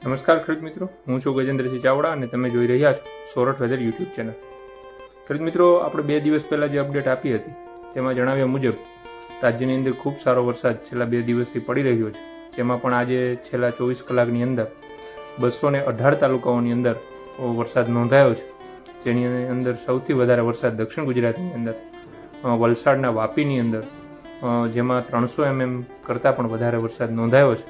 નમસ્કાર ખેડૂત મિત્રો, હું છું ગજેન્દ્રસિંહ ચાવડા અને તમે જોઈ રહ્યા છો સોરઠ વેધર યુટ્યુબ ચેનલ. ખેડૂત મિત્રો, આપણે બે દિવસ પહેલાં જે અપડેટ આપી હતી, તેમાં જણાવ્યા મુજબ રાજ્યની અંદર ખૂબ સારો વરસાદ છેલ્લા બે દિવસથી પડી રહ્યો છે. તેમાં પણ આજે છેલ્લા ચોવીસ કલાકની અંદર બસો ને અઢાર તાલુકાઓની અંદર વરસાદ નોંધાયો છે. જેની અંદર સૌથી વધારે વરસાદ દક્ષિણ ગુજરાતની અંદર વલસાડના વાપીની અંદર જેમાં ત્રણસો એમએમ કરતાં પણ વધારે વરસાદ નોંધાયો છે.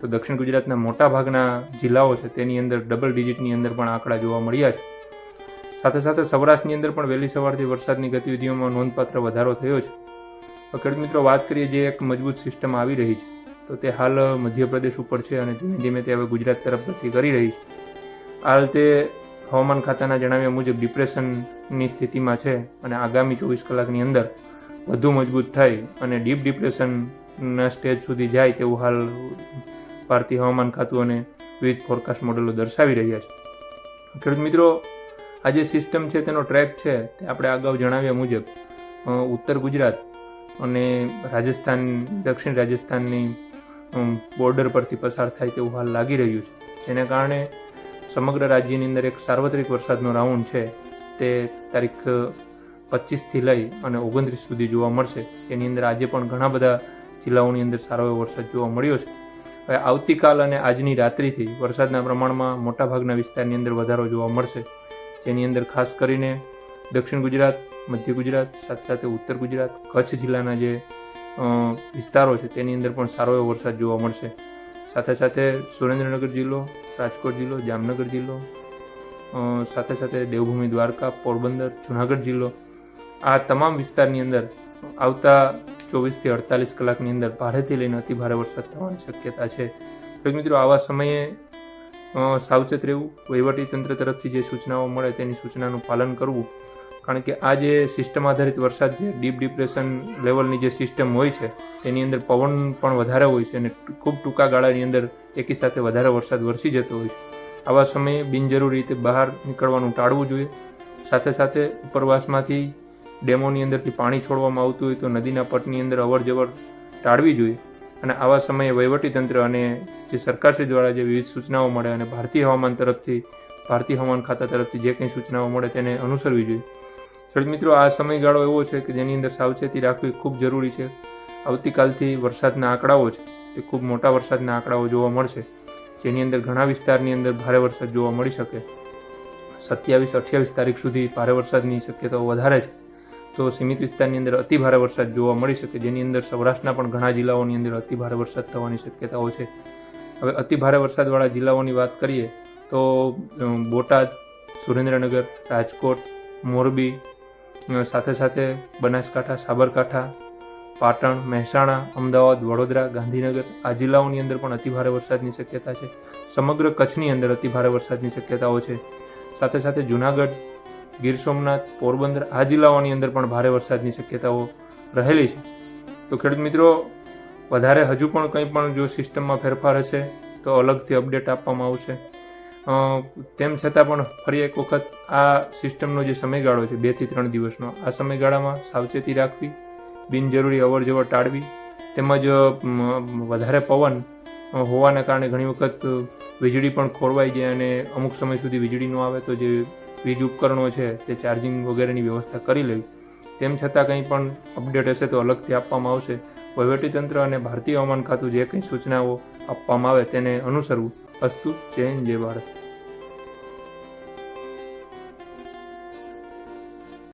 તો દક્ષિણ ગુજરાતના મોટા ભાગના જિલ્લાઓ છે, તેની અંદર ડબલ ડિજિટની અંદર પણ આંકડા જોવા મળ્યા છે. સાથે સાથે સૌરાષ્ટ્રની અંદર પણ વહેલી સવારથી વરસાદની ગતિવિધિઓમાં નોંધપાત્ર વધારો થયો છે. તો મિત્રો, વાત કરીએ જે એક મજબૂત સિસ્ટમ આવી રહી છે, તો તે હાલ મધ્યપ્રદેશ ઉપર છે અને ધીમે ધીમે તે હવે ગુજરાત તરફ ગતિ કરી રહી છે. હાલ તે હવામાન ખાતાના જણાવ્યા મુજબ ડિપ્રેશનની સ્થિતિમાં છે અને આગામી ચોવીસ કલાકની અંદર વધુ મજબૂત થાય અને ડીપ ડિપ્રેશનના સ્ટેજ સુધી જાય તેવું હાલ ભારતીય હવામાન ખાતું અને વિવિધ ફોરકાસ્ટ મોડેલો દર્શાવી રહ્યા છે. ખેડૂત મિત્રો, આ જે સિસ્ટમ છે તેનો ટ્રેક છે તે આપણે અગાઉ જણાવ્યા મુજબ ઉત્તર ગુજરાત અને રાજસ્થાન, દક્ષિણ રાજસ્થાનની બોર્ડર પરથી પસાર થાય તેવું હાલ લાગી રહ્યું છે. જેને કારણે સમગ્ર રાજ્યની અંદર એક સાર્વત્રિક વરસાદનો રાઉન્ડ છે તે તારીખ પચીસથી લઈ અને ઓગણત્રીસ સુધી જોવા મળશે. જેની અંદર આજે પણ ઘણા બધા જિલ્લાઓની અંદર સારો એવો વરસાદ જોવા મળ્યો છે. આવતીકાલ અને આજની રાત્રિથી વરસાદના પ્રમાણમાં મોટાભાગના વિસ્તારની અંદર વધારો જોવા મળશે. જેની અંદર ખાસ કરીને દક્ષિણ ગુજરાત, મધ્ય ગુજરાત, સાથે સાથે ઉત્તર ગુજરાત, કચ્છ જિલ્લાના જે વિસ્તારો છે તેની અંદર પણ સારો એવો વરસાદ જોવા મળશે. સાથે સાથે સુરેન્દ્રનગર જિલ્લો, રાજકોટ જિલ્લો, જામનગર જિલ્લો સાથે સાથે દેવભૂમિ દ્વારકા, પોરબંદર, જુનાગઢ જિલ્લો આ તમામ વિસ્તારની અંદર આવતા ચોવીસથી અડતાલીસ કલાકની અંદર ભારેથી લઈને અતિ ભારે વરસાદ થવાની શક્યતા છે. મિત્રો, આવા સમયે સાવચેત રહેવું તંત્ર તરફથી જે સૂચનાઓ મળે તેની સૂચનાનું પાલન કરવું, કારણ કે આ જે સિસ્ટમ આધારિત વરસાદ છે, ડીપ ડિપ્રેશન લેવલની જે સિસ્ટમ હોય છે તેની અંદર પવન પણ વધારે હોય છે અને ખૂબ ટૂંકા ગાળાની અંદર એકી સાથે વધારે વરસાદ વરસી જતો હોય છે. આવા સમયે બિનજરૂરી રીતે બહાર નીકળવાનું ટાળવું જોઈએ. સાથે સાથે ઉપરવાસમાંથી ડેમોની અંદરથી પાણી છોડવામાં આવતું હોય તો નદીના પટની અંદર અવર જવર ટાળવી જોઈએ. અને આવા સમયે વહીવટીતંત્ર અને જે સરકારશ્રી દ્વારા જે વિવિધ સૂચનાઓ મળે અને ભારતીય હવામાન તરફથી, ભારતીય હવામાન ખાતા તરફથી જે કંઈ સૂચનાઓ મળે તેને અનુસરવી જોઈએ. ખેડૂત મિત્રો, આ સમયગાળો એવો છે કે જેની અંદર સાવચેતી રાખવી ખૂબ જરૂરી છે. આવતીકાલથી વરસાદના આંકડાઓ છે. તે ખૂબ મોટા વરસાદના આંકડાઓ જોવા મળશે. જેની અંદર ઘણા વિસ્તારની અંદર ભારે વરસાદ જોવા મળી શકે. સત્યાવીસ અઠ્યાવીસ તારીખ સુધી ભારે વરસાદની શક્યતાઓ વધારે છે. તો સીમિત વિસ્તારની અંદર અતિ ભારે વરસાદ જોવા મળી શકે, જેની અંદર સૌરાષ્ટ્રના પણ ઘણા જિલ્લાઓની અંદર અતિ ભારે વરસાદ થવાની શક્યતાઓ છે. હવે અતિ ભારે વરસાદવાળા જિલ્લાઓની વાત કરીએ તો બોટાદ, સુરેન્દ્રનગર, રાજકોટ, મોરબી સાથે સાથે બનાસકાંઠા, સાબરકાંઠા, પાટણ, મહેસાણા, અમદાવાદ, વડોદરા, ગાંધીનગર આ જિલ્લાઓની અંદર પણ અતિ ભારે વરસાદની શક્યતા છે. સમગ્ર કચ્છની અંદર અતિ ભારે વરસાદની શક્યતાઓ છે. સાથે સાથે જુનાગઢ ગીર સોમનાથ, પોરબંદર આ જિલ્લાઓની અંદર પણ ભારે વરસાદની શક્યતાઓ રહેલી છે. તો ખેડૂત મિત્રો, વધારે હજુ પણ કંઈ પણ જો સિસ્ટમમાં ફેરફાર હશે, તો અલગથી અપડેટ આપવામાં આવશે. તેમ છતાં પણ ફરી એક વખત આ સિસ્ટમનો જે સમયગાળો છે બેથી ત્રણ દિવસનો, આ સમયગાળામાં સાવચેતી રાખવી, બિનજરૂરી અવર જવર ટાળવી, તેમજ વધારે પવન હોવાના કારણે ઘણી વખત વીજળી પણ ખોરવાઈ જાય અને અમુક સમય સુધી વીજળી ન આવે તો જે વીજ ઉપકરણો છે, તે ચાર્જિંગ વગેરેની વ્યવસ્થા કરી લેવી તેમ છતાં કંઈ પણ અપડેટ હશે તો અલગથી આપવામાં આવશે. વહીવટીતંત્ર અને ભારતીય હવામાન ખાતું જે કંઈ સૂચનાઓ આપવામાં આવે તેને અનુસરવું અસ્તુ જય જય ભારત.